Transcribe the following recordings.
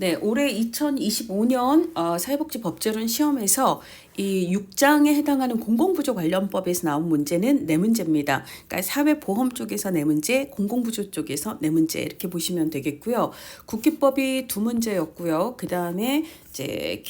네, 올해 2025년 어, 사회복지 법제론 시험에서 이 6장에 해당하는 공공부조 관련법에서 나온 문제는 네 문제입니다. 그러니까 사회보험 쪽에서 네 문제, 공공부조 쪽에서 네 문제 이렇게 보시면 되겠고요. 국기법이 두 문제였고요. 그 다음에 이제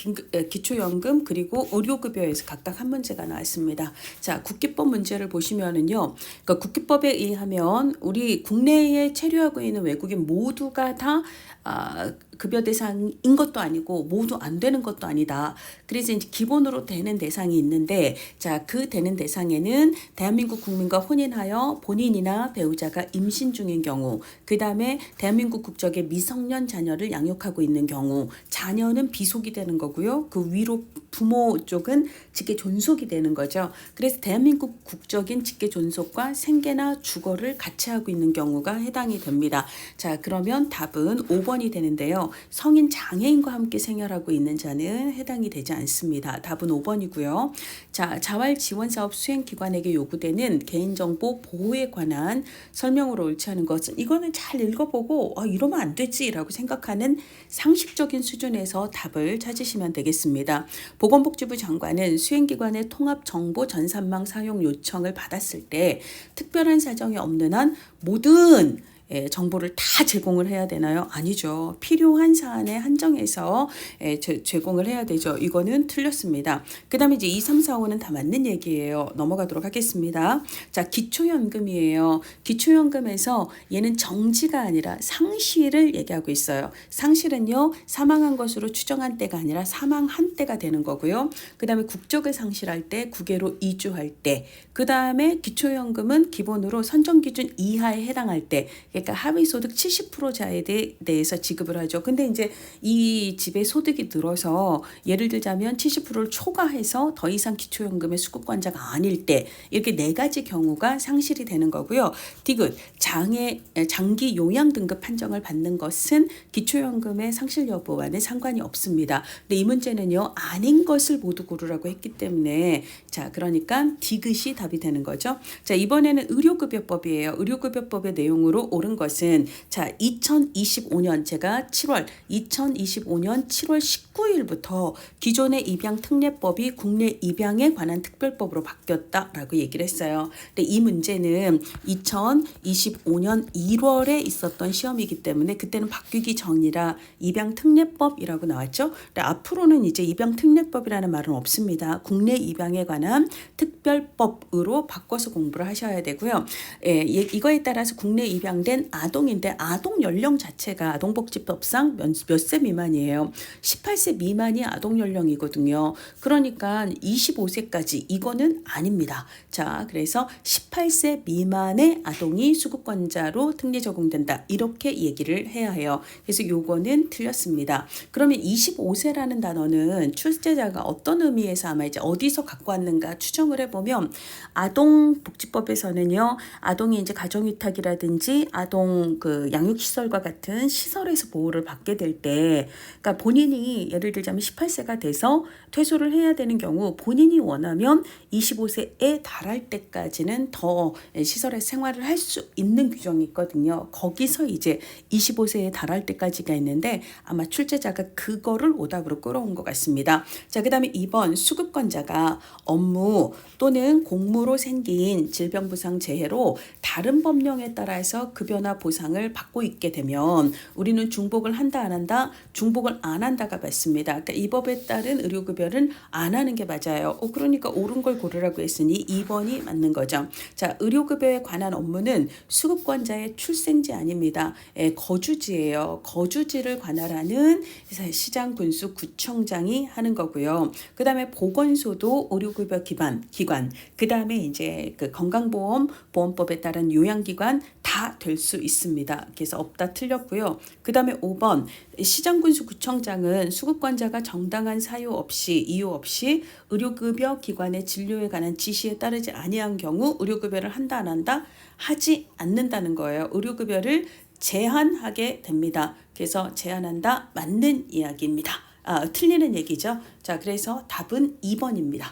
기초연금 그리고 의료급여에서 각각 한 문제가 나왔습니다. 자, 국기법 문제를 보시면은요. 그러니까 국기법에 의하면 우리 국내에 체류하고 있는 외국인 모두가 다 아, 급여 대상인 것도 아니고 모두 안 되는 것도 아니다. 그래서 이제 기본으로 되는 대상이 있는데 자, 그 되는 대상에는 대한민국 국민과 혼인하여 본인이나 배우자가 임신 중인 경우, 그다음에 대한민국 국적의 미성년 자녀를 양육하고 있는 경우, 자녀는 비속이 되는 거고요. 그 위로 부모 쪽은 직계 존속이 되는 거죠. 그래서 대한민국 국적인 직계 존속과 생계나 주거를 같이 하고 있는 경우가 해당이 됩니다. 자, 그러면 답은 5번이 되는데요. 성인 장애인과 함께 생활하고 있는 자는 해당이 되지 않습니다. 답은 5번 이고요. 자, 자활 지원 사업 수행 기관에게 요구되는 개인정보 보호에 관한 설명으로 옳지 않은 것은 이거는 잘 읽어보고 아, 이러면 안 되지라고 생각하는 상식적인 수준에서 답을 찾으시면 되겠습니다. 보건복지부 장관은 수행기관의 통합 정보 전산망 사용 요청을 받았을 때 특별한 사정이 없는 한 모든 예, 정보를 다 제공을 해야 되나요? 아니죠. 필요한 사안에 한정해서 예, 제, 제공을 해야 되죠. 이거는 틀렸습니다. 그 다음에 이제 2, 3, 4, 5는 다 맞는 얘기예요. 넘어가도록 하겠습니다. 자, 기초연금이에요. 기초연금에서 얘는 정지가 아니라 상실을 얘기하고 있어요. 상실은요, 사망한 것으로 추정한 때가 아니라 사망한 때가 되는 거고요. 그 다음에 국적을 상실할 때, 국외로 이주할 때, 그 다음에 기초연금은 기본으로 선정 기준 이하에 해당할 때, 그러니까 하위 소득 70%자에 대해서 지급을 하죠. 근데 이제 이 집의 소득이 늘어서 예를 들자면 70%를 초과해서 더 이상 기초연금의 수급권자가 아닐 때 이렇게 네 가지 경우가 상실이 되는 거고요. 디귿 장애 장기 요양 등급 판정을 받는 것은 기초연금의 상실 여부와는 상관이 없습니다. 근데 이 문제는요 아닌 것을 모두 고르라고 했기 때문에 자 그러니까 디귿이 답이 되는 거죠. 자 이번에는 의료급여법이에요. 의료급여법의 내용으로 옳은 것은 자 2025년 제가 7월 2025년 7월 19일부터 기존의 입양 특례법이 국내 입양에 관한 특별법으로 바뀌었다라고 얘기를 했어요. 근데 이 문제는 2025년 1월에 있었던 시험이기 때문에 그때는 바뀌기 전이라 입양 특례법이라고 나왔죠. 근데 앞으로는 이제 입양 특례법이라는 말은 없습니다. 국내 입양에 관한 특별법으로 바꿔서 공부를 하셔야 되고요. 예, 예, 이거에 따라서 국내 입양된 아동인데 아동 연령 자체가 아동복지법상 몇세 미만이에요. 18세 미만이 아동 연령이거든요. 그러니까 25세까지 이거는 아닙니다. 자, 그래서 18세 미만의 아동이 수급권자로 특례 적용된다. 이렇게 얘기를 해야 해요. 그래서 요거는 틀렸습니다. 그러면 25세라는 단어는 출제자가 어떤 의미에서 아마 이제 어디서 갖고 왔는가 추정을 해보면 아동복지법에서는요, 아동이 이제 가정위탁이라든지 아동 그 양육시설과 같은 시설에서 보호를 받게 될 때, 그러니까 본인이 예를 들자면 18세가 돼서 퇴소를 해야 되는 경우 본인이 원하면 25세에 달할 때까지는 더 시설에 생활을 할 수 있는 규정이 있거든요. 거기서 이제 25세에 달할 때까지가 있는데 아마 출제자가 그거를 오답으로 끌어온 것 같습니다. 자, 그 다음에 2번 수급권자가 업무 또는 공무로 생긴 질병부상 재해로 다른 법령에 따라서 급 여나 보상을 받고 있게 되면 우리는 중복을 한다 안 한다 중복을 안 한다가 맞습니다. 그러니까 이 법에 따른 의료급여는 안 하는 게 맞아요. 어, 그러니까 옳은 걸 고르라고 했으니 2번이 맞는 거죠. 자, 의료급여에 관한 업무는 수급권자의 출생지 아닙니다. 예, 거주지예요. 거주지를 관할하는 시장 군수 구청장이 하는 거고요. 그 다음에 보건소도 의료급여 기관, 기관. 그 다음에 이제 그 건강보험 보험법에 따른 요양기관 다될 수 있습니다. 그래서 없다 틀렸고요. 그 다음에 5번 시장군수 구청장은 수급권자가 정당한 사유 없이 이유 없이 의료급여 기관의 진료에 관한 지시에 따르지 아니한 경우 의료급여를 한다 안 한다 하지 않는다는 거예요. 의료급여를 제한하게 됩니다. 그래서 제한한다 맞는 이야기입니다. 아, 틀리는 얘기죠. 자, 그래서 답은 2번입니다.